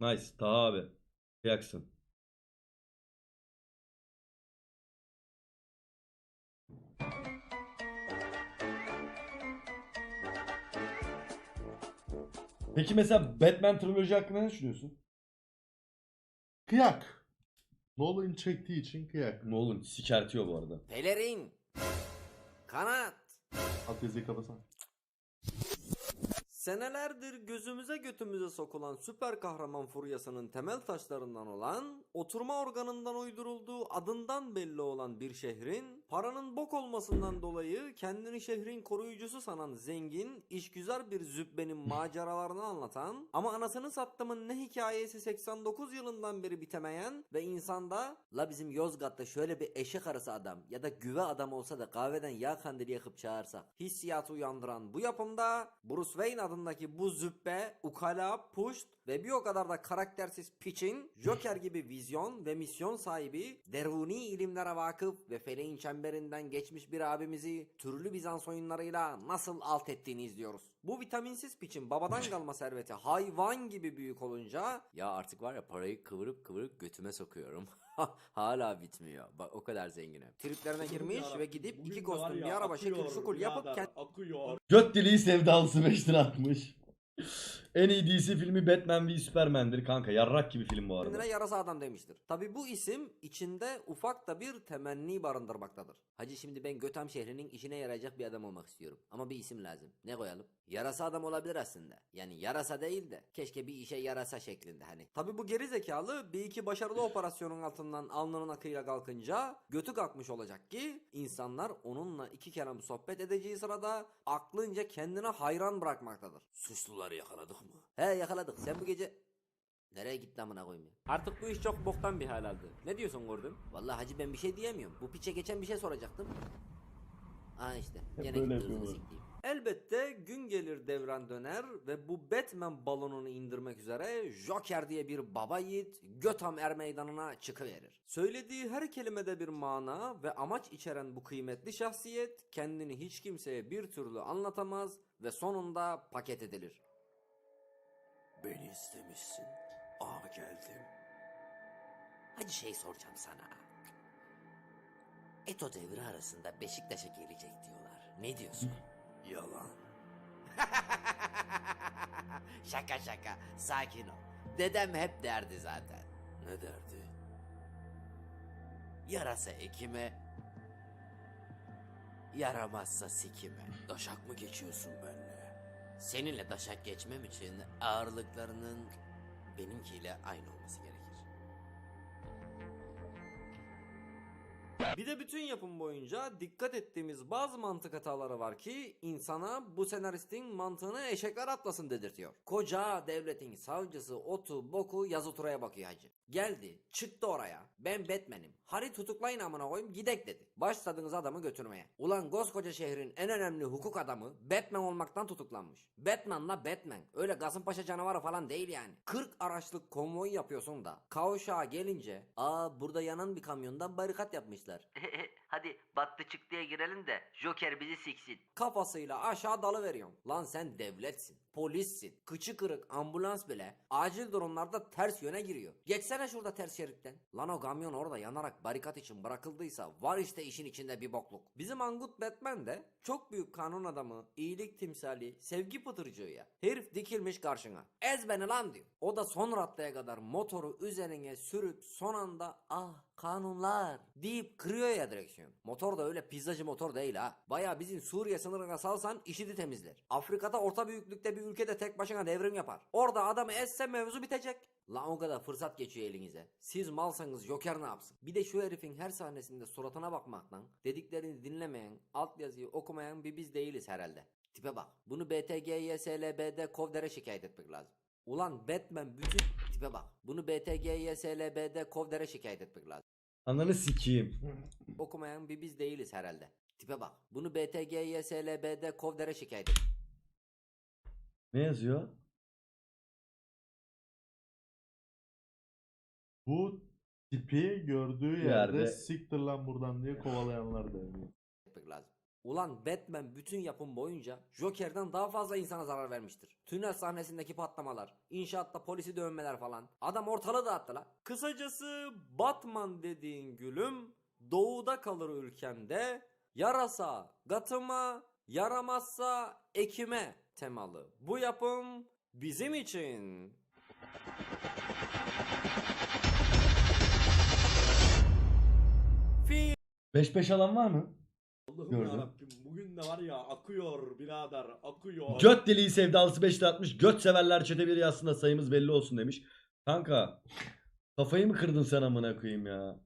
Nice. Taha abi. Yaksın. Peki mesela Batman triloji hakkında ne düşünüyorsun? Kıyak. Nolan çektiği için kıyak. Nolan sikertiyor bu arada. Pelerin. Kanat. At yazıyı kapasana. Senelerdir gözümüze götümüze sokulan süper kahraman furyasının temel taşlarından olan, oturma organından uydurulduğu adından belli olan bir şehrin, paranın bok olmasından dolayı kendini şehrin koruyucusu sanan zengin, işgüzar bir zübbenin maceralarını anlatan, ama anasını sattımın ne hikayesi 89 yılından beri bitemeyen ve insanda, la bizim Yozgat'ta şöyle bir eşek arısı adam ya da güve adam olsa da kahveden yağ kandili yakıp çağırsak, hissiyatı uyandıran bu yapımda, Bruce Wayne adındaki bu züppe, ukala, puşt ve bir o kadar da karaktersiz piçin Joker gibi vizyon ve misyon sahibi, deruni ilimlere vakıf ve feleğin çemberinden geçmiş bir abimizi türlü Bizans oyunlarıyla nasıl alt ettiğini izliyoruz. Bu vitaminsiz piçin babadan kalma serveti hayvan gibi büyük olunca ya artık var ya parayı kıvırıp kıvırıp götüme sokuyorum. Hala bitmiyor. Bak o kadar zenginim. Triplerine girmiş ve gidip iki kostüm bir araba şekil şukul yapıp Göt deliği sevdalısı 5 lira atmış. En iyi DC filmi Batman v Superman'dir kanka. Yarrak gibi film bu arada. kendine yarasa adam demiştir. Tabi bu isim içinde ufak da bir temenni barındırmaktadır. Hacı şimdi ben Götham şehrinin işine yarayacak bir adam olmak istiyorum. Ama bir isim lazım. Ne koyalım? Yarasa adam olabilir aslında. Yani yarasa değil de keşke bir işe yarasa şeklinde hani. Tabi bu geri zekalı bir iki başarılı operasyonun altından alnının akıyla kalkınca götü kalkmış olacak ki insanlar onunla iki kelam sohbet edeceği sırada aklınca kendine hayran bırakmaktadır. Suçluları yakaladık mı? He yakaladık. Sen bu gece Nereye gitti amına koyayım ya? Artık bu iş çok boktan bir hal aldı. Ne diyorsun Gordon? Vallahi hacı ben bir şey diyemiyorum. Bu piçe geçen bir şey soracaktım. Aa işte. Gene böyle gitti hızını yapıyorlar. siktiğim. Elbette gün gelir devran döner ve bu Batman balonunu indirmek üzere Joker diye bir baba yiğit Götham Er Meydanı'na çıkıverir. Söylediği her kelimede bir mana ve amaç içeren bu kıymetli şahsiyet kendini hiç kimseye bir türlü anlatamaz ve sonunda paket edilir. Beni istemişsin. Aa geldim. Hadi şey soracağım sana. Eto devri arasında Beşiktaş'a gelecek diyorlar. Ne diyorsun? Yalan. şaka şaka. Sakin ol. Dedem hep derdi zaten. Ne derdi? Yarasa ekime, yaramazsa sikime. Daşak mı geçiyorsun benimle? Seninle daşak geçmem için ağırlıklarının benimkiyle aynı olması gerekir. Bir de bütün yapım boyunca dikkat ettiğimiz bazı mantık hataları var ki insana bu senaristin mantığını eşekler atlasın dedirtiyor. Koca devletin savcısı otu boku yazı turaya bakıyor hacı. Geldi çıktı oraya ben Batman'im. Hari tutuklayın amına koyayım gidek dedi. Başladınız adamı götürmeye. Ulan koskoca şehrin en önemli hukuk adamı Batman olmaktan tutuklanmış. Batman'la Batman. Öyle Kasımpaşa canavarı falan değil yani. 40 araçlık konvoy yapıyorsun da. Kavşağa gelince aa burada yanan bir kamyondan barikat yapmışlar. Hadi battı çıktıya girelim de Joker bizi siksin. Kafasıyla aşağı dalı veriyorsun. Lan sen devletsin, polissin, kıçı kırık ambulans bile acil durumlarda ters yöne giriyor. Geçsene şurada ters şeritten. Lan o kamyon orada yanarak barikat için bırakıldıysa var işte işin içinde bir bokluk. Bizim Angut Batman de çok büyük kanun adamı, iyilik timsali, sevgi pıtırcığı ya. Herif dikilmiş karşına. Ez beni lan diyor. O da son raddeye kadar motoru üzerine sürüp son anda ah kanunlar deyip kırıyor ya direksiyon. Motor da öyle pizzacı motor değil ha. Baya bizim Suriye sınırına salsan işidi temizler. Afrika'da orta büyüklükte bir ülkede tek başına devrim yapar. Orada adamı esse mevzu bitecek. Lan o kadar fırsat geçiyor elinize. Siz malsanız Joker ne yapsın? Bir de şu herifin her sahnesinde suratına bakmaktan, dediklerini dinlemeyen, altyazıyı okumayan bir biz değiliz herhalde. Tipe bak. Bunu BTGYSLB'de Kovder'e şikayet etmek lazım. Ulan Batman bütün... Tipe bak. Bunu BTGYSLB'de Kovder'e şikayet etmek lazım. Ananı sikeyim. Okumayan bir biz değiliz herhalde. Tipe bak. Bunu BTGYSLB'de Kovder'e şikayet et. Ne yazıyor? Bu tipi gördüğü Yerde- yerde siktir lan buradan diye kovalayanlar da. yani. etmek lazım. Ulan Batman bütün yapım boyunca Joker'den daha fazla insana zarar vermiştir. Tünel sahnesindeki patlamalar, inşaatta polisi dövmeler falan. Adam ortalığı dağıttı la. Kısacası Batman dediğin gülüm doğuda kalır ülkemde. Yarasa Gatım'a, yaramazsa ekime temalı. Bu yapım bizim için. 5-5 alan var mı? Allah'ım Gördüm. yarabbim bugün de var ya akıyor birader akıyor. Göt deliği sevdalısı 5 atmış. Göt severler çete bir yazsın da sayımız belli olsun demiş. Kanka kafayı mı kırdın sen amına koyayım ya?